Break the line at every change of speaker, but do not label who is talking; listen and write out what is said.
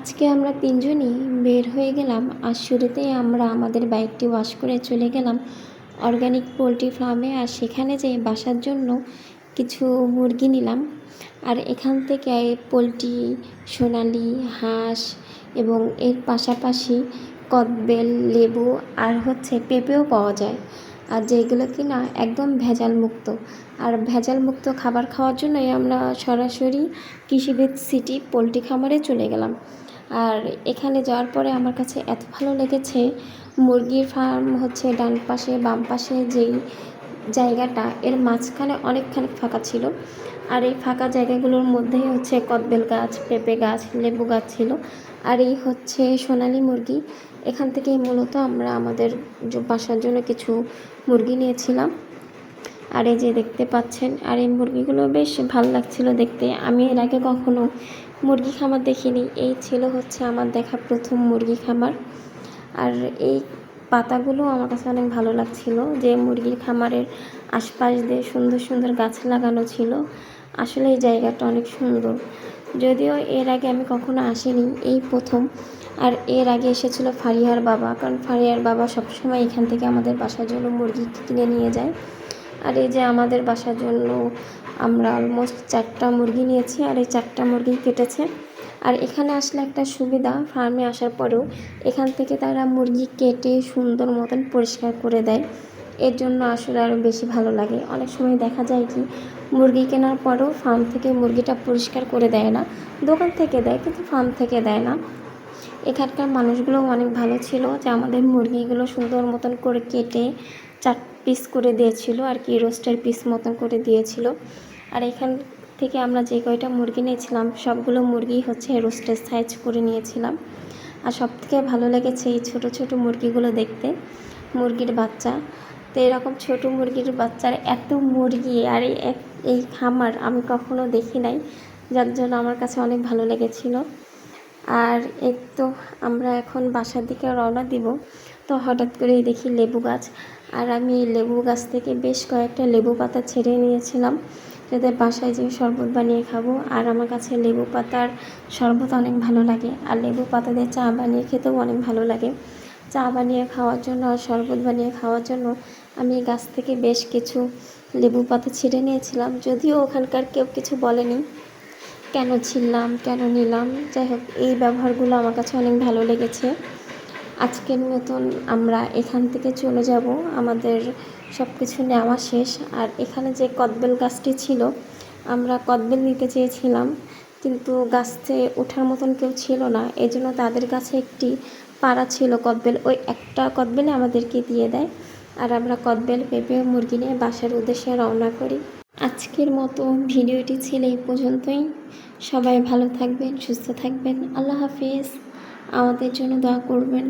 আজকে আমরা তিনজনই বের হয়ে গেলাম আর শুরুতেই আমরা আমাদের বাইকটি ওয়াশ করে চলে গেলাম অর্গানিক পোলট্রি ফার্মে আর সেখানে যেয়ে বাসার জন্য কিছু মুরগি নিলাম। আর এখান থেকে পোলট্রি, সোনালি, হাঁস এবং এর পাশাপাশি কদবেল, লেবু আর হচ্ছে পেঁপেও পাওয়া যায়। আর যেগুলো কিনা একদম ভেজাল মুক্ত আর ভেজাল মুক্ত খাবার খাওয়ার জন্যই আমরা সরাসরি কৃষিবিদ সিটি পোলট্রি খামারে চলে গেলাম। আর এখানে যাওয়ার পরে আমার কাছে এত ভালো লেগেছে। মুরগির ফার্ম হচ্ছে ডান পাশে, বাম পাশে যেই জায়গাটা, এর মাঝখানে অনেকখানি ফাঁকা ছিল। আর এই ফাঁকা জায়গাগুলোর মধ্যেই হচ্ছে কদবেল গাছ, পেঁপে গাছ, লেবু গাছ ছিল। আর এই হচ্ছে সোনালি মুরগি। এখান থেকেই মূলত আমরা আমাদের বাসার জন্য কিছু মুরগি নিয়েছিলাম। আর এই যে দেখতে পাচ্ছেন, আর এই মুরগিগুলো বেশ ভালো লাগছিল দেখতে। আমি এর আগে কখনো মুরগি খামার দেখিনি। এই ছিল হচ্ছে আমার দেখা প্রথম মুরগি খামার। আর এই পাতাগুলো আমার কাছে অনেক ভালো লাগছিল। যে মুরগির খামারের আশপাশ দিয়ে সুন্দর সুন্দর গাছ লাগানো ছিল। আসলে এই জায়গাটা অনেক সুন্দর। যদিও এর আগে আমি কখনো আসিনি এই প্রথম। আর এর আগে এসেছিল ফারিয়ার বাবা। কারণ ফারিয়ার বাবা সবসময় এখান থেকে আমাদের বাসার জন্য মুরগি কিনে নিয়ে যায়। আর এই যে আমাদের বাসার জন্য আমরা অলমোস্ট চারটা মুরগি নিয়েছি আর এই চারটা মুরগি কেটেছে। আর এখানে আসলে একটা সুবিধা ফার্মে আসার পরেও এখান থেকে তারা মুরগি কেটে সুন্দর মতন পরিষ্কার করে দেয়। এর জন্য আসলে আরও বেশি ভালো লাগে। অনেক সময় দেখা যায় কি, মুরগি কেনার পরেও ফার্ম থেকে মুরগিটা পরিষ্কার করে দেয় না। দোকান থেকে দেয় কিন্তু ফার্ম থেকে দেয় না। এখানকার মানুষগুলো অনেক ভালো ছিল যে আমাদের মুরগিগুলো সুন্দর মতন করে কেটে চার পিস করে দিয়েছিল, আর কি রোস্টের পিস মতন করে দিয়েছিল। আর এখান থেকে আমরা যে কয়টা মুরগি নিয়েছিলাম, সবগুলো মুরগি হচ্ছে রোস্টের সাইজ করে নিয়েছিলাম। আর সব থেকে ভালো লেগেছে এই ছোট ছোট মুরগিগুলো দেখতে, মুরগির বাচ্চা। তো এরকম ছোট মুরগির বাচ্চার এত মুরগি, আর এই খামার আমি কখনো দেখি নাই, যার জন্য আমার কাছে অনেক ভালো লেগেছিলো। আর এই তো আমরা এখন বাসার দিকে রওনা দিব। তো হঠাৎ করেই দেখি লেবু গাছ। আর আমি লেবু গাছ থেকে বেশ কয়েকটা লেবু পাতা ছেড়ে নিয়েছিলাম। যাতে বাসায় যেয়ে শরবত বানিয়ে খাব। আর আমার কাছে লেবু পাতার শরবত অনেক ভালো লাগে। আর লেবু পাতা দিয়ে চা বানিয়ে খেতেও অনেক ভালো লাগে। চা বানিয়ে খাওয়ার জন্য আর শরবত বানিয়ে খাওয়ার জন্য আমি গাছ থেকে বেশ কিছু লেবু পাতা ছিঁড়ে নিয়েছিলাম। যদিও ওখানকার কেউ কিছু বলেনি। কেন ছিললাম কেন নিলাম? যাই হোক, এই ব্যবহারগুলো আমার কাছে অনেক ভালো লেগেছে। আজকের মতন আমরা এখান থেকে চলে যাব। আমাদের সব কিছু নেওয়া শেষ। আর এখানে যে কদবেল গাছটি ছিল, আমরা কদবেল নিতে চেয়েছিলাম। কিন্তু গাছে ওঠার মতন কেউ ছিল না। এই জন্য তাদের কাছে একটি পাড়া ছিল কদবেল। ওই একটা কদবেলে আমাদেরকে দিয়ে দেয়। আর আমরা কদবেল পেঁপে মুরগি নিয়ে বাসার উদ্দেশ্যে রওনা করি। আজকের মতো ভিডিওটি ছিল এই পর্যন্তই। সবাই ভালো থাকবেন, সুস্থ থাকবেন। আল্লাহ হাফিজ। আমাদের জন্য দোয়া করবেন।